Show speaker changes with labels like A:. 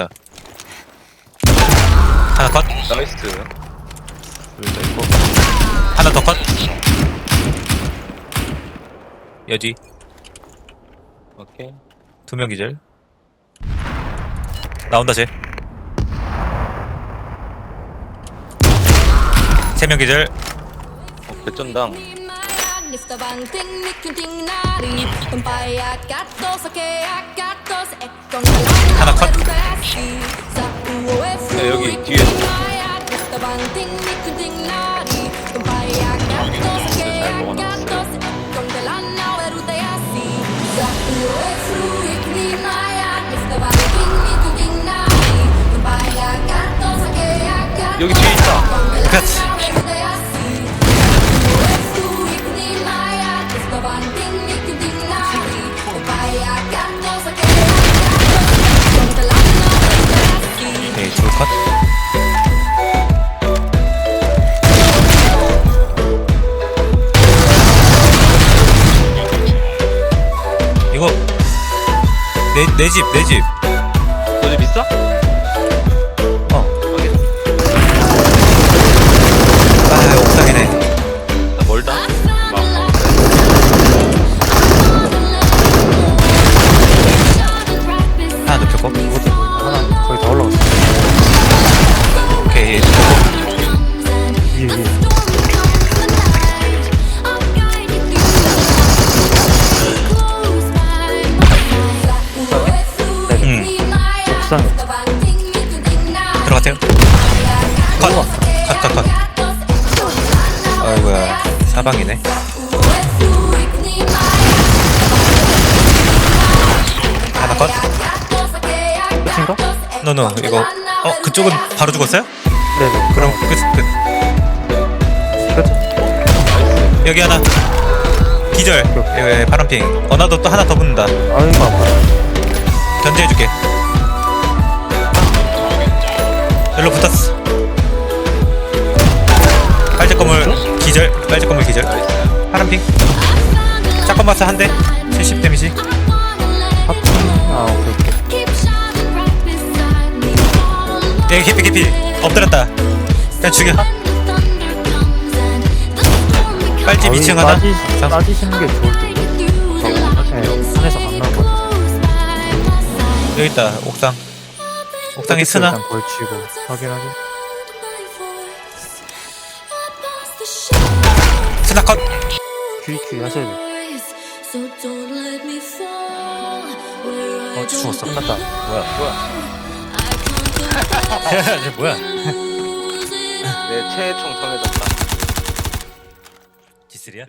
A: 있다. 하나 컷.
B: 나이스.
C: 여기다 있고
A: 하나 더 컷. 여지
B: 오케이.
A: 두 명 기절. 나온다 쟤. 세 명 기절.
B: 어,
D: ekong
A: 하나 컷.
B: 여기 뒤에 있다.
A: 끝. 오케이 둘 컷. 이거 내 내 집 내 집.
B: 너집 있어?
A: 어. 하나 눕혔고.
C: 이것도 보인다 하나 거의 다 올라갔어
A: 오케이.
C: 위에 위에
A: 음.
C: 옥상에
A: 들어가세요. 컷. 컷, 컷, 컷. 아이고야. 사방이네. 하나 컷. 노노, 이거. 어, 그쪽은 바로 죽었어요?
C: 네네
A: 그럼 끝, 끝.
C: 끝
A: 여기 하나. 기절. 예, 파란핑. 어나도 또 하나 더 붙는다.
C: 아이고 아파요
A: 견제해줄게. 여기로 붙었어. 빨대 건물 기절. 빨대 건물 기절. 파란핑. 짝건 마스 한 대. 70 데미지.
C: 아 오케이
A: 네, 깊이 깊이. 엎드렸다. 그냥 죽여.
C: 아,
A: 2층
C: 여기
A: 하나.
C: 빠지,
A: 상-
C: 빠지시는 게 좋을 듯 네, 산에서 안 나올 것 같아서
A: 여기 있다. 옥상. 옥상에 스나.
C: 일단 걸치고 확인하게
A: 스나 컷.
C: QQ 하셔야 돼
A: 어, 죽었어.
C: 끝났다
A: 뭐야?
B: 뭐야?
A: 이제 뭐야?
B: 내 최총 정해졌다.
A: 기슬이야?